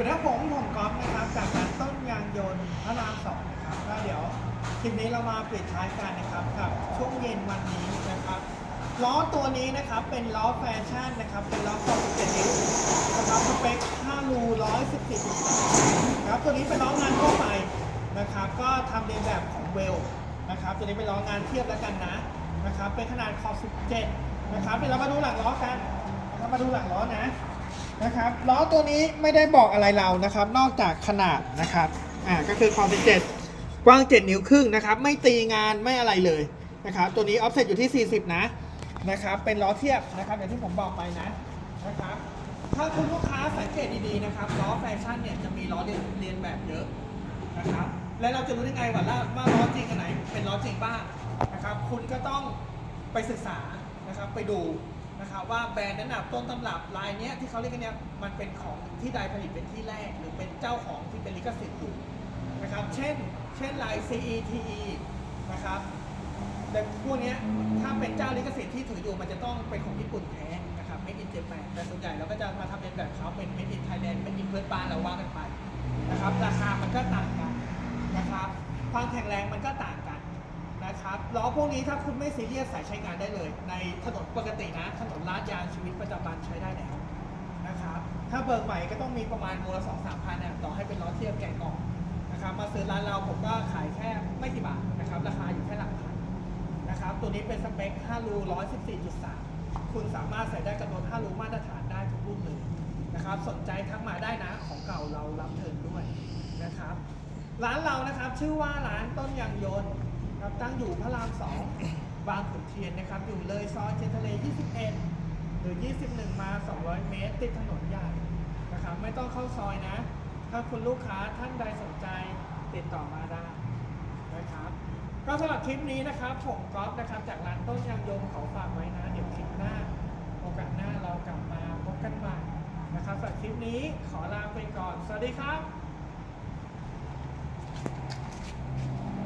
วัสดีครับผมผมก๊อฟนะครับจากร้านต้นยางยนต์พระรามสองนะครับก็เดี๋ยวคลิปนี้เรามาปิดท้ายกันนะครับกับช่วงเย็นวันนี้นะครับล้อตัวนี้นะครับเป็นล้อแฟชั่นนะครับเป็นล้อของเจนิสนะครับสเปค5รู114ครับตัวนี้เป็นล้องานทั่วไปนะครับ ก็ทำเรียนแบบของเวลนะครับตัวนี้เป็นล้องานเทียบแล้วกันนะนะครับเป็นขนาดขอบ17นะครับเดี๋ยวเรามาดูหลังล้อกันนะครับมาดูหลังล้อนะ นะครับล้อตัวนี้ไม่ได้บอกอะไรเรานะครับ นอกจากขนาดนะครับอ่าก็คือความเป็น7กว้าง 7 นิ้วครึ่งนะครับ ไม่ตีงานไม่อะไรเลยนะครับ ตัวนี้ออฟเซ็ตอยู่ที่ 40 นะนะครับ เป็นล้อเทียบนะครับอย่างที่ผมบอกไปนะนะครับ ถ้าคุณลูกค้าสังเกตดีๆนะครับล้อแฟชั่นเนี่ยจะมีล้อเรียนแบบเยอะนะครับ และเราจะรู้ได้ไงว่าว่าล้อจริงอันไหน เป็นล้อจริงบ้างนะครับ คุณก็ต้องไปศึกษานะครับไปดู นะครับว่าแบรนด์นั้นนะต้นตำรับลายเนี้ยที่เขาเรียกกันเนี่ยมันเป็นของที่ใดผลิตเป็นที่แรก หรือเป็นเจ้าของที่เป็นลิขสิทธิ์อยู่นะครับเช่นเช่นลาย CETE นะครับแต่พวกนี้ถ้าเป็นเจ้าลิขสิทธิ์ที่ถืออยู่มันจะต้องเป็นของญี่ปุ่นแท้นะครับ Made in Japan แต่ส่วนใหญ่เราก็จะมาทำเป็นแบบเขาเป็น Made in Thailand Made in เพื่อนบ้านเราว่ากันไปนะครับ ราคามันก็ต่างกันนะครับ ความแข็งแรงมันก็ต่าง นะครับล้อพวกนี้ถ้าคุณไม่ซีเรียสใส่ใช้งานได้เลย ในถนนปกตินะ ถนนลาดยางชีวิตประจำวันใช้ได้แล้วนะครับถ้าเบิกใหม่ก็ต้องมีประมาณมูลสองสามพันเนี่ยต่อให้เป็นล้อเทียบแกะกล่องนะครับมาซื้อร้านเราผมก็ขายแค่ไม่กี่บาทนะครับราคาอยู่แค่หลักพันนะครับตัวนี้เป็นสเปค5รู114.3 คุณสามารถใส่ได้กับรถ5รูมาตรฐานได้ทุกรุ่นเลยนะครับสนใจทักมาได้นะของเก่าเรารับเทินด้วยนะครับ ร้านเรานะครับชื่อว่าร้านต้นยางยนต์ ครับตั้งอยู่พระราม2บางขุนเทียนนะครับ อยู่เลยซอยเจนทะเล 21 หรือ 21 มา 200 เมตร ติดถนนใหญ่นะครับ ไม่ต้องเข้าซอยนะ ถ้าคุณลูกค้าท่านใดสนใจติดต่อมาได้นะครับ ก็สำหรับคลิปนี้นะครับ ผมก๊อฟนะครับ จากร้านต้นยางยงขอฝากไว้นะ เดี๋ยวคลิปหน้า โอกาสหน้าเรากลับมาพบกันใหม่นะครับสำหรับคลิปนี้ขอลาไปก่อน สวัสดีครับ